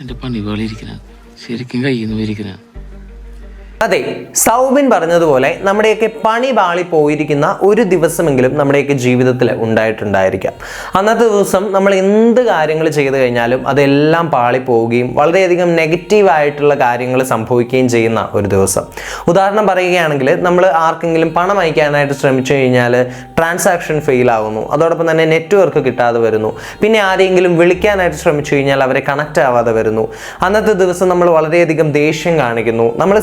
എന്റെ പണി പോലെ ശരിക്കും കയ്യിൽ നിന്ന് പോയിരിക്കണ അതെ സൗബിൻ പറഞ്ഞതുപോലെ നമ്മുടെയൊക്കെ പണി പാളി പോയിരിക്കുന്ന ഒരു ദിവസമെങ്കിലും നമ്മുടെയൊക്കെ ജീവിതത്തിൽ ഉണ്ടായിട്ടുണ്ടായിരിക്കാം. അന്നത്തെ ദിവസം നമ്മൾ എന്ത് കാര്യങ്ങൾ ചെയ്തു കഴിഞ്ഞാലും അതെല്ലാം പാളി പോവുകയും വളരെയധികം നെഗറ്റീവായിട്ടുള്ള കാര്യങ്ങൾ സംഭവിക്കുകയും ചെയ്യുന്ന ഒരു ദിവസം. ഉദാഹരണം പറയുകയാണെങ്കിൽ നമ്മൾ ആർക്കെങ്കിലും പണം അയക്കാനായിട്ട് ശ്രമിച്ചു കഴിഞ്ഞാൽ ട്രാൻസാക്ഷൻ ഫെയിൽ ആവുന്നു. അതോടൊപ്പം തന്നെ നെറ്റ്വർക്ക് കിട്ടാതെ വരുന്നു. പിന്നെ ആരെങ്കിലും വിളിക്കാനായിട്ട് ശ്രമിച്ചു കഴിഞ്ഞാൽ അവരെ കണക്റ്റ് ആവാതെ വരുന്നു. അന്നത്തെ ദിവസം നമ്മൾ വളരെയധികം ദേഷ്യം കാണിക്കുന്നു. നമ്മൾ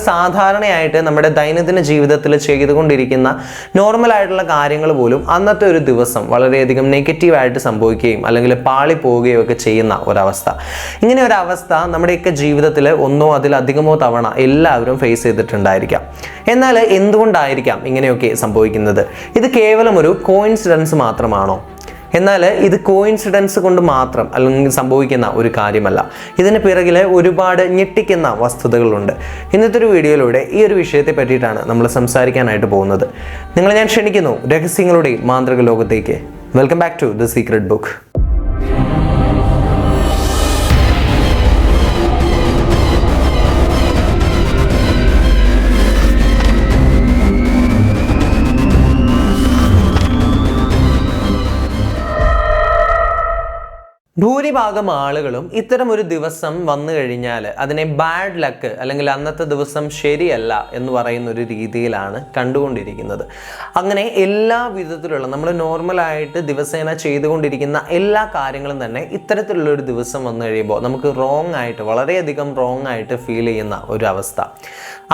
സാധാരണയായിട്ട് നമ്മുടെ ദൈനംദിന ജീവിതത്തിൽ ചെയ്തുകൊണ്ടിരിക്കുന്ന നോർമൽ ആയിട്ടുള്ള കാര്യങ്ങൾ പോലും അന്നത്തെ ഒരു ദിവസം വളരെയധികം നെഗറ്റീവായിട്ട് സംഭവിക്കുകയും അല്ലെങ്കിൽ പാളി പോവുകയോ ഒക്കെ ചെയ്യുന്ന ഒരവസ്ഥ. ഇങ്ങനെ ഒരു അവസ്ഥ നമ്മുടെയൊക്കെ ജീവിതത്തിൽ ഒന്നോ അതിലധികമോ തവണ എല്ലാവരും ഫേസ് ചെയ്തിട്ടുണ്ടായിരിക്കാം. എന്നാൽ എന്തുകൊണ്ടായിരിക്കാം ഇങ്ങനെയൊക്കെ സംഭവിക്കുന്നത്? ഇത് കേവലം ഒരു കോയിൻസിഡൻസ് മാത്രമാണോ? എന്നാൽ ഇത് കോയിൻസിഡൻസ് കൊണ്ട് മാത്രം അല്ലെങ്കിൽ സംഭവിക്കുന്ന ഒരു കാര്യമല്ല. ഇതിന് പിറകിൽ ഒരുപാട് ഞെട്ടിക്കുന്ന വസ്തുതകളുണ്ട്. ഇന്നത്തെ ഒരു വീഡിയോയിലൂടെ ഈ ഒരു വിഷയത്തെ പറ്റിയിട്ടാണ് നമ്മൾ സംസാരിക്കാനായിട്ട് പോകുന്നത്. നിങ്ങളെ ഞാൻ ക്ഷണിക്കുന്നു രഹസ്യങ്ങളുടെ മാന്ത്രിക ലോകത്തേക്ക്. Welcome back to the secret book ഭൂരിഭാഗം ആളുകളും ഇത്തരം ഒരു ദിവസം വന്നു കഴിഞ്ഞാൽ അതിനെ ബാഡ് ലക്ക് അല്ലെങ്കിൽ അന്നത്തെ ദിവസം ശരിയല്ല എന്ന് പറയുന്ന ഒരു രീതിയിലാണ് കണ്ടുകൊണ്ടിരിക്കുന്നത്. അങ്ങനെ എല്ലാ വിധത്തിലുള്ള നമ്മൾ നോർമലായിട്ട് ദിവസേന ചെയ്തുകൊണ്ടിരിക്കുന്ന എല്ലാ കാര്യങ്ങളും തന്നെ ഇത്തരത്തിലുള്ള ഒരു ദിവസം വന്നു കഴിയുമ്പോൾ നമുക്ക് റോങ് ആയിട്ട് വളരെയധികം റോങ് ആയിട്ട് ഫീൽ ചെയ്യുന്ന ഒരു അവസ്ഥ.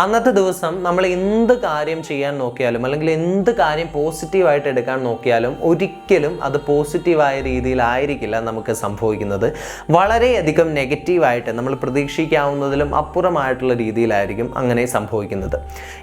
അന്നത്തെ ദിവസം നമ്മൾ എന്ത് കാര്യം ചെയ്യാൻ നോക്കിയാലും അല്ലെങ്കിൽ എന്ത് കാര്യം പോസിറ്റീവായിട്ട് എടുക്കാൻ നോക്കിയാലും ഒരിക്കലും അത് പോസിറ്റീവായ രീതിയിലായിരിക്കില്ല നമുക്ക് വളരെയധികം നെഗറ്റീവായിട്ട് നമ്മൾ പ്രതീക്ഷിക്കാവുന്നതിലും അപ്പുറമായിട്ടുള്ള രീതിയിലായിരിക്കും അങ്ങനെ സംഭവിക്കുന്നത്.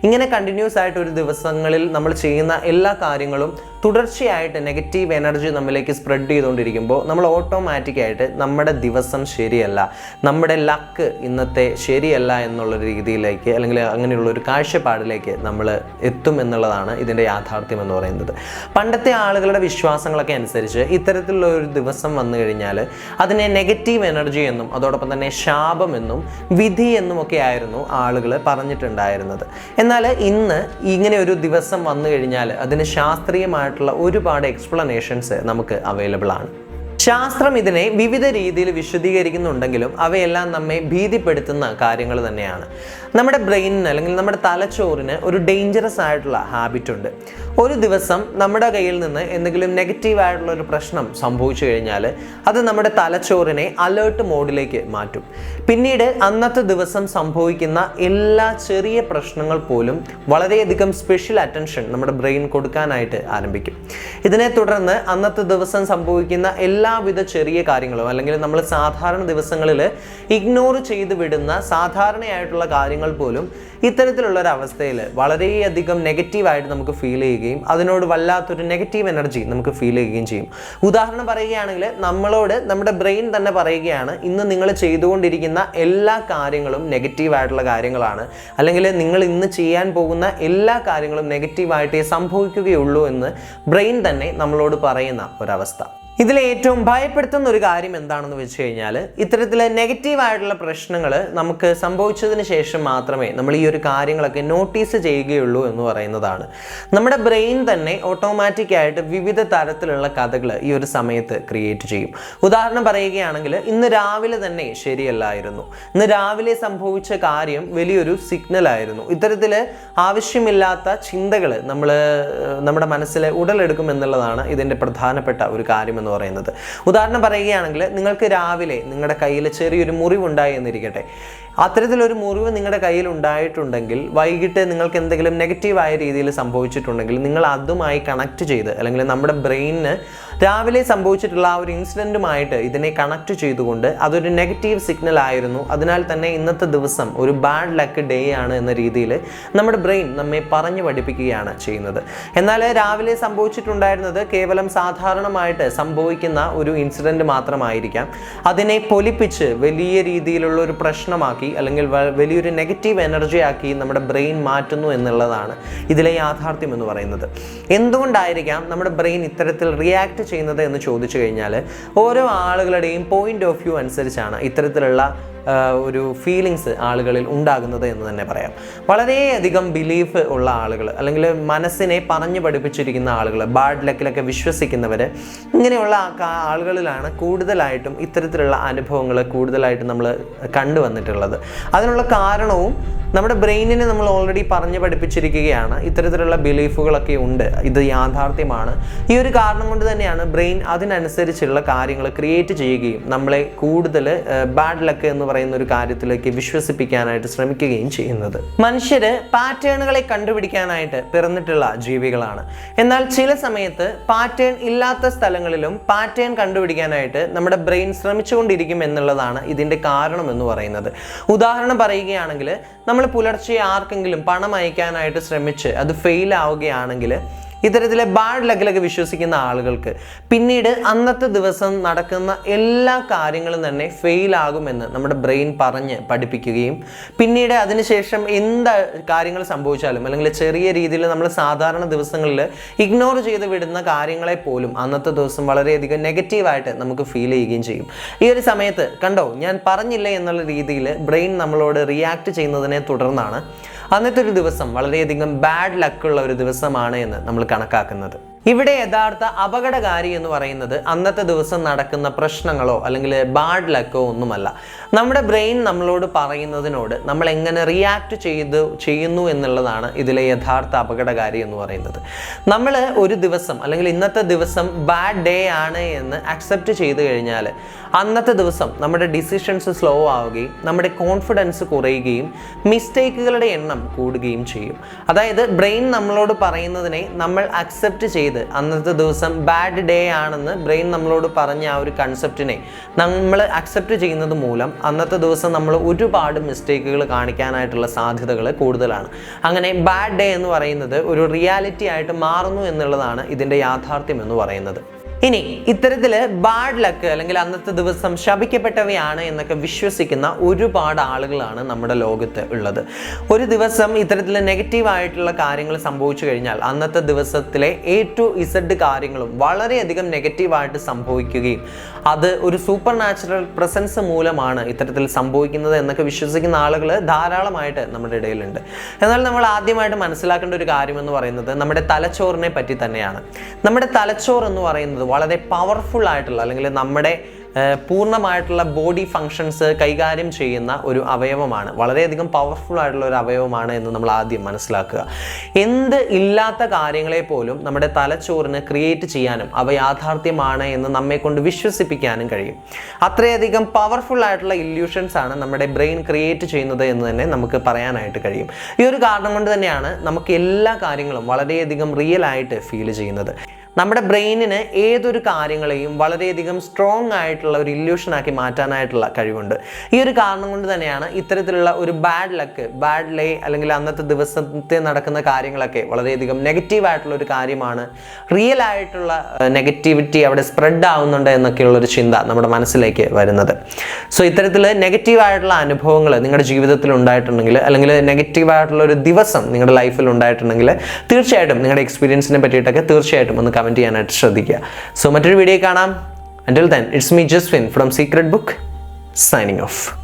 ഇങ്ങനെ കണ്ടിന്യൂസ് ആയിട്ട് ഒരു ദിവസങ്ങളിൽ നമ്മൾ ചെയ്യുന്ന എല്ലാ കാര്യങ്ങളും തുടർച്ചയായിട്ട് നെഗറ്റീവ് എനർജി നമ്മളിലേക്ക് സ്പ്രെഡ് ചെയ്തുകൊണ്ടിരിക്കുമ്പോൾ നമ്മൾ ഓട്ടോമാറ്റിക്കായിട്ട് നമ്മുടെ ദിവസം ശരിയല്ല നമ്മുടെ ലക്ക് ഇന്നത്തെ ശരിയല്ല എന്നുള്ള രീതിയിലേക്ക് അല്ലെങ്കിൽ അങ്ങനെയുള്ള ഒരു കാഴ്ചപ്പാടിലേക്ക് നമ്മൾ എത്തും എന്നുള്ളതാണ് ഇതിന്റെ യാഥാർത്ഥ്യം എന്ന് പറയുന്നത്. പണ്ടത്തെ ആളുകളുടെ വിശ്വാസങ്ങളൊക്കെ അനുസരിച്ച് ഇത്തരത്തിലുള്ള ഒരു ദിവസം വന്നു കഴിഞ്ഞാൽ അതിനെ നെഗറ്റീവ് എനർജി എന്നും അതോടൊപ്പം തന്നെ ശാപം എന്നും വിധി എന്നും ഒക്കെ ആയിരുന്നു ആളുകൾ പറഞ്ഞിട്ടുണ്ടായിരുന്നത്. എന്നാൽ ഇന്ന് ഇങ്ങനെ ഒരു ദിവസം വന്നു കഴിഞ്ഞാൽ അതിന് ശാസ്ത്രീയമായിട്ടുള്ള ഒരുപാട് എക്സ്പ്ലനേഷൻസ് നമുക്ക് അവൈലബിൾ ആണ്. ശാസ്ത്രം ഇതിനെ വിവിധ രീതിയിൽ വിശദീകരിക്കുന്നുണ്ടെങ്കിലും അവയെല്ലാം നമ്മെ ഭീതിപ്പെടുത്തുന്ന കാര്യങ്ങൾ തന്നെയാണ്. നമ്മുടെ ബ്രെയിനിന് അല്ലെങ്കിൽ നമ്മുടെ തലച്ചോറിന് ഒരു ഡേഞ്ചറസ് ആയിട്ടുള്ള ഹാബിറ്റ് ഉണ്ട്. ഒരു ദിവസം നമ്മുടെ കയ്യിൽ നിന്ന് എന്തെങ്കിലും നെഗറ്റീവ് ആയിട്ടുള്ള ഒരു പ്രശ്നം സംഭവിച്ചു കഴിഞ്ഞാൽ അത് നമ്മുടെ തലച്ചോറിനെ അലേർട്ട് മോഡിലേക്ക് മാറ്റും. പിന്നീട് അന്നത്തെ ദിവസം സംഭവിക്കുന്ന എല്ലാ ചെറിയ പ്രശ്നങ്ങൾ പോലും വളരെയധികം സ്പെഷ്യൽ അറ്റൻഷൻ നമ്മുടെ ബ്രെയിൻ കൊടുക്കാനായിട്ട് ആരംഭിക്കും. ഇതിനെ തുടർന്ന് അന്നത്തെ ദിവസം സംഭവിക്കുന്ന എല്ലാവിധ ചെറിയ കാര്യങ്ങളും അല്ലെങ്കിൽ നമ്മൾ സാധാരണ ദിവസങ്ങളിൽ ഇഗ്നോർ ചെയ്ത് വിടുന്ന സാധാരണയായിട്ടുള്ള കാര്യങ്ങൾ പോലും ഇത്തരത്തിലുള്ള ഒരു അവസ്ഥയിൽ വളരെയധികം നെഗറ്റീവായിട്ട് നമുക്ക് ഫീൽ ചെയ്യുകയും അതിനോട് വല്ലാത്തൊരു നെഗറ്റീവ് എനർജി നമുക്ക് ഫീൽ ചെയ്യുകയും ചെയ്യും. ഉദാഹരണം പറയുകയാണെങ്കിൽ നമ്മളോട് നമ്മുടെ ബ്രെയിൻ തന്നെ പറയുകയാണ് ഇന്ന് നിങ്ങൾ ചെയ്തുകൊണ്ടിരിക്കുന്ന എല്ലാ കാര്യങ്ങളും നെഗറ്റീവായിട്ടുള്ള കാര്യങ്ങളാണ്. അല്ലെങ്കിൽ നിങ്ങൾ ഇന്ന് ചെയ്യാൻ പോകുന്ന എല്ലാ കാര്യങ്ങളും നെഗറ്റീവായിട്ടേ സംഭവിക്കുകയുള്ളൂ എന്ന് ബ്രെയിൻ തന്നെ നമ്മളോട് പറയുന്ന ഒരവസ്ഥ. ഇതിൽ ഏറ്റവും ഭയപ്പെടുത്തുന്ന ഒരു കാര്യം എന്താണെന്ന് വെച്ച് കഴിഞ്ഞാൽ ഇത്തരത്തിലെ നെഗറ്റീവായിട്ടുള്ള പ്രശ്നങ്ങൾ നമുക്ക് സംഭവിച്ചതിന് ശേഷം മാത്രമേ നമ്മൾ ഈ ഒരു കാര്യങ്ങളൊക്കെ നോട്ടീസ് ചെയ്യുകയുള്ളൂ എന്ന് പറയുന്നതാണ്. നമ്മുടെ ബ്രെയിൻ തന്നെ ഓട്ടോമാറ്റിക്കായിട്ട് വിവിധ തരത്തിലുള്ള കഥകൾ ഈ ഒരു സമയത്ത് ക്രിയേറ്റ് ചെയ്യും. ഉദാഹരണം പറയുകയാണെങ്കിൽ ഇന്ന് രാവിലെ തന്നെ ശരിയല്ലായിരുന്നു. ഇന്ന് രാവിലെ സംഭവിച്ച കാര്യം വലിയൊരു സിഗ്നൽ ആയിരുന്നു. ഇത്തരത്തിൽ ആവശ്യമില്ലാത്ത ചിന്തകൾ നമ്മൾ നമ്മുടെ മനസ്സിൽ ഉടലെടുക്കും എന്നുള്ളതാണ് ഇതിന്റെ പ്രധാനപ്പെട്ട ഒരു കാര്യം എന്ന് പറയുന്നത്. ഉദാഹരണം പറയുകയാണെങ്കിൽ നിങ്ങൾക്ക് രാവിലെ നിങ്ങളുടെ കയ്യിൽ ചെറിയൊരു മുറിവുണ്ടായി എന്നിരിക്കട്ടെ. അത്തരത്തിലൊരു മുറിവ് നിങ്ങളുടെ കയ്യിൽ ഉണ്ടായിട്ടുണ്ടെങ്കിൽ വൈകിട്ട് നിങ്ങൾക്ക് എന്തെങ്കിലും നെഗറ്റീവായ രീതിയിൽ സംഭവിച്ചിട്ടുണ്ടെങ്കിൽ നിങ്ങൾ അതുമായി കണക്ട് ചെയ്ത് അല്ലെങ്കിൽ നമ്മുടെ ബ്രെയിനിന് രാവിലെ സംഭവിച്ചിട്ടുള്ള ആ ഒരു ഇൻസിഡന്റുമായിട്ട് ഇതിനെ കണക്ട് ചെയ്തുകൊണ്ട് അതൊരു നെഗറ്റീവ് സിഗ്നൽ ആയിരുന്നു. അതിനാൽ തന്നെ ഇന്നത്തെ ദിവസം ഒരു ബാഡ് ലക്ക് ഡേ ആണ് എന്ന രീതിയിൽ നമ്മുടെ ബ്രെയിൻ നമ്മെ പറഞ്ഞു പഠിപ്പിക്കുകയാണ് ചെയ്യുന്നത്. എന്നാൽ രാവിലെ സംഭവിച്ചിട്ടുണ്ടായിരുന്നത് കേവലം സാധാരണമായിട്ട് സംഭവിക്കുന്ന ഒരു ഇൻസിഡന്റ് മാത്രമായിരിക്കാം. അതിനെ പൊലിപ്പിച്ച് വലിയ രീതിയിലുള്ള ഒരു പ്രശ്നമാക്കി അല്ലെങ്കിൽ വലിയൊരു നെഗറ്റീവ് എനർജി ആക്കി നമ്മുടെ ബ്രെയിൻ മാറ്റുന്നു എന്നുള്ളതാണ് ഇതിലെ യാഥാർത്ഥ്യം എന്ന് പറയുന്നത്. എന്തുകൊണ്ടായിരിക്കാം നമ്മുടെ ബ്രെയിൻ ഇത്തരത്തിൽ റിയാക്ട് ചെയ്യുന്നത് എന്ന് ചോദിച്ചു കഴിഞ്ഞാൽ ഓരോ ആളുകളുടെയും പോയിന്റ് ഓഫ് വ്യൂ അനുസരിച്ചാണ് ഇത്തരത്തിലുള്ള ഒരു ഫീലിങ്സ് ആളുകളിൽ ഉണ്ടാകുന്നത് എന്ന് തന്നെ പറയാം. വളരെയധികം ബിലീഫ് ഉള്ള ആളുകൾ അല്ലെങ്കിൽ മനസ്സിനെ പറഞ്ഞു പഠിപ്പിച്ചിരിക്കുന്ന ആളുകൾ ബാഡ് ലക്കിലൊക്കെ വിശ്വസിക്കുന്നവർ ഇങ്ങനെയുള്ള ആളുകളിലാണ് കൂടുതലായിട്ടും ഇത്തരത്തിലുള്ള അനുഭവങ്ങൾ കൂടുതലായിട്ടും നമ്മൾ കണ്ടുവന്നിട്ടുള്ളത്. അതിനുള്ള കാരണവും നമ്മുടെ ബ്രെയിനിനെ നമ്മൾ ഓൾറെഡി പറഞ്ഞു പഠിപ്പിച്ചിരിക്കുകയാണ്. ഇത്തരത്തിലുള്ള ബിലീഫുകളൊക്കെ ഉണ്ട്. ഇത് യാഥാർത്ഥ്യമാണ്. ഈ ഒരു കാരണം കൊണ്ട് തന്നെയാണ് ബ്രെയിൻ അതിനനുസരിച്ചുള്ള കാര്യങ്ങൾ ക്രിയേറ്റ് ചെയ്യുകയും നമ്മളെ കൂടുതൽ ബാഡ് ലക്ക് എന്ന് പറയുന്ന ഒരു കാര്യത്തിലേക്ക് വിശ്വസിപ്പിക്കാനായിട്ട് ശ്രമിക്കുകയും ചെയ്യുന്നത്. മനുഷ്യര് പാറ്റേണുകളെ കണ്ടുപിടിക്കാനായിട്ട് പിറന്നിട്ടുള്ള ജീവികളാണ്. എന്നാൽ ചില സമയത്ത് പാറ്റേൺ ഇല്ലാത്ത സ്ഥലങ്ങളിലും പാറ്റേൺ കണ്ടുപിടിക്കാനായിട്ട് നമ്മുടെ ബ്രെയിൻ ശ്രമിച്ചുകൊണ്ടിരിക്കും എന്നുള്ളതാണ് ഇതിന്റെ കാരണം എന്ന് പറയുന്നത്. ഉദാഹരണം പറയുകയാണെങ്കിൽ നമ്മൾ പുലർച്ചെ ആർക്കെങ്കിലും പണം അയക്കാനായിട്ട് ശ്രമിച്ച് അത് ഫെയിൽ ആവുകയാണെങ്കിൽ ഇത്തരത്തിലെ ബാഡ് ലക്കിലൊക്കെ വിശ്വസിക്കുന്ന ആളുകൾക്ക് പിന്നീട് അന്നത്തെ ദിവസം നടക്കുന്ന എല്ലാ കാര്യങ്ങളും തന്നെ ഫെയിൽ ആകുമെന്ന് നമ്മുടെ ബ്രെയിൻ പറഞ്ഞ് പഠിപ്പിക്കുകയും പിന്നീട് അതിനുശേഷം എന്ത് കാര്യങ്ങൾ സംഭവിച്ചാലും അല്ലെങ്കിൽ ചെറിയ രീതിയിൽ നമ്മൾ സാധാരണ ദിവസങ്ങളിൽ ഇഗ്നോർ ചെയ്ത് വിടുന്ന കാര്യങ്ങളെ പോലും അന്നത്തെ ദിവസം വളരെയധികം നെഗറ്റീവായിട്ട് നമുക്ക് ഫീൽ ചെയ്യുകയും ചെയ്യും. ഈ ഒരു സമയത്ത് കണ്ടോ ഞാൻ പറഞ്ഞില്ല എന്നുള്ള രീതിയിൽ ബ്രെയിൻ നമ്മളോട് റിയാക്ട് ചെയ്യുന്നതിനെ തുടർന്നാണ്. അന്നത്തെ ഒരു ദിവസം വളരെയധികം ബാഡ് ലക്കുള്ള ഒരു ദിവസമാണ് എന്ന് നമ്മൾ കണക്കാക്കുന്നത്. ഇവിടെ യഥാർത്ഥ അപകടകാരി എന്ന് പറയുന്നത് അന്നത്തെ ദിവസം നടക്കുന്ന പ്രശ്നങ്ങളോ അല്ലെങ്കിൽ ബാഡ് ലക്കോ ഒന്നുമല്ല. നമ്മുടെ ബ്രെയിൻ നമ്മളോട് പറയുന്നതിനോട് നമ്മൾ എങ്ങനെ റിയാക്ട് ചെയ്തു ചെയ്യുന്നു എന്നുള്ളതാണ് ഇതിലെ യഥാർത്ഥ അപകടകാരി എന്ന് പറയുന്നത്. നമ്മൾ ഒരു ദിവസം അല്ലെങ്കിൽ ഇന്നത്തെ ദിവസം ബാഡ് ഡേ ആണ് എന്ന് അക്സെപ്റ്റ് ചെയ്ത് കഴിഞ്ഞാൽ അന്നത്തെ ദിവസം നമ്മുടെ ഡിസിഷൻസ് സ്ലോ ആവുകയും നമ്മുടെ കോൺഫിഡൻസ് കുറയുകയും മിസ്റ്റേക്കുകളുടെ എണ്ണം കൂടുകയും ചെയ്യും. അതായത് ബ്രെയിൻ നമ്മളോട് പറയുന്നതിനെ നമ്മൾ അക്സെപ്റ്റ് ചെയ്ത് അന്നത്തെ ദിവസം ബാഡ് ഡേ ആണെന്ന് ബ്രെയിൻ നമ്മളോട് പറഞ്ഞ ആ ഒരു കൺസെപ്റ്റിനെ നമ്മൾ അക്സെപ്റ്റ് ചെയ്യുന്നത് മൂലം അന്നത്തെ ദിവസം നമ്മൾ ഒരുപാട് മിസ്റ്റേക്കുകൾ കാണിക്കാനായിട്ടുള്ള സാധ്യതകൾ കൂടുതലാണ്. അങ്ങനെ ബാഡ് ഡേ എന്ന് പറയുന്നത് ഒരു റിയാലിറ്റി ആയിട്ട് മാറുന്നു എന്നുള്ളതാണ് ഇതിന്റെ യാഥാർത്ഥ്യം എന്ന് പറയുന്നത്. ഇനി ഇത്തരത്തിൽ ബാഡ് ലക്ക് അല്ലെങ്കിൽ അന്നത്തെ ദിവസം ശപിക്കപ്പെട്ടവയാണ് എന്നൊക്കെ വിശ്വസിക്കുന്ന ഒരുപാട് ആളുകളാണ് നമ്മുടെ ലോകത്ത് ഉള്ളത്. ഒരു ദിവസം ഇത്തരത്തിൽ നെഗറ്റീവായിട്ടുള്ള കാര്യങ്ങൾ സംഭവിച്ചു കഴിഞ്ഞാൽ അന്നത്തെ ദിവസത്തിലെ എ ടു ഇസഡ് കാര്യങ്ങളും വളരെയധികം നെഗറ്റീവായിട്ട് സംഭവിക്കുകയും അത് ഒരു സൂപ്പർ നാച്ചുറൽ പ്രസൻസ് മൂലമാണ് ഇത്തരത്തിൽ സംഭവിക്കുന്നത് എന്നൊക്കെ വിശ്വസിക്കുന്ന ആളുകൾ ധാരാളമായിട്ട് നമ്മുടെ ഇടയിലുണ്ട്. എന്നാൽ നമ്മൾ ആദ്യമായിട്ട് മനസ്സിലാക്കേണ്ട ഒരു കാര്യം എന്ന് പറയുന്നത് നമ്മുടെ തലച്ചോറിനെ പറ്റി തന്നെയാണ്. നമ്മുടെ തലച്ചോർ എന്ന് പറയുന്നത് വളരെ പവർഫുൾ ആയിട്ടുള്ള അല്ലെങ്കിൽ നമ്മുടെ പൂർണമായിട്ടുള്ള ബോഡി ഫങ്ഷൻസ് കൈകാര്യം ചെയ്യുന്ന ഒരു അവയവമാണ്. വളരെയധികം പവർഫുൾ ആയിട്ടുള്ള ഒരു അവയവമാണ് എന്ന് നമ്മൾ ആദ്യം മനസ്സിലാക്കുക. എന്ത് ഇല്ലാത്ത കാര്യങ്ങളെ പോലും നമ്മുടെ തലച്ചോറിന് ക്രിയേറ്റ് ചെയ്യാനും അവ യാഥാർത്ഥ്യമാണ് എന്ന് നമ്മെ കൊണ്ട് വിശ്വസിപ്പിക്കാനും കഴിയും. അത്രയധികം പവർഫുൾ ആയിട്ടുള്ള ഇല്യൂഷൻസ് ആണ് നമ്മുടെ ബ്രെയിൻ ക്രിയേറ്റ് ചെയ്യുന്നത് എന്ന് തന്നെ നമുക്ക് പറയാനായിട്ട് കഴിയും. ഈ ഒരു കാരണം കൊണ്ട് തന്നെയാണ് നമുക്ക് എല്ലാ കാര്യങ്ങളും വളരെയധികം റിയൽ ആയിട്ട് ഫീൽ ചെയ്യുന്നത്. നമ്മുടെ ബ്രെയിനിന് ഏതൊരു കാര്യങ്ങളെയും വളരെയധികം സ്ട്രോങ് ആയിട്ടുള്ള ഒരു ഇല്യൂഷനാക്കി മാറ്റാനായിട്ടുള്ള കഴിവുണ്ട്. ഈ ഒരു കാരണം കൊണ്ട് തന്നെയാണ് ഇത്തരത്തിലുള്ള ഒരു ബാഡ് ലക്ക് ബാഡ് ലേ അല്ലെങ്കിൽ അന്നത്തെ ദിവസത്തെ നടക്കുന്ന കാര്യങ്ങളൊക്കെ വളരെയധികം നെഗറ്റീവ് ആയിട്ടുള്ള ഒരു കാര്യമാണ്. റിയൽ ആയിട്ടുള്ള നെഗറ്റിവിറ്റി അവിടെ സ്പ്രെഡ് ആവുന്നുണ്ട് എന്നൊക്കെയുള്ള ഒരു ചിന്ത നമ്മുടെ മനസ്സിലേക്ക് വരുന്നത്. സോ ഇത്തരത്തിൽ നെഗറ്റീവ് ആയിട്ടുള്ള അനുഭവങ്ങൾ നിങ്ങളുടെ ജീവിതത്തിൽ ഉണ്ടായിട്ടുണ്ടെങ്കിൽ അല്ലെങ്കിൽ നെഗറ്റീവ് ആയിട്ടുള്ള ഒരു ദിവസം നിങ്ങളുടെ ലൈഫിൽ ഉണ്ടായിട്ടുണ്ടെങ്കിൽ തീർച്ചയായിട്ടും നിങ്ങളുടെ എക്സ്പീരിയൻസിനെ പറ്റിയിട്ടൊക്കെ തീർച്ചയായിട്ടും ഒന്ന് കമന്റ് ചെയ്യാനായിട്ട് ശ്രദ്ധിക്കുക. സോ മറ്റൊരു വീഡിയോ കാണാം. Until then it's me Jaswin from secret book signing off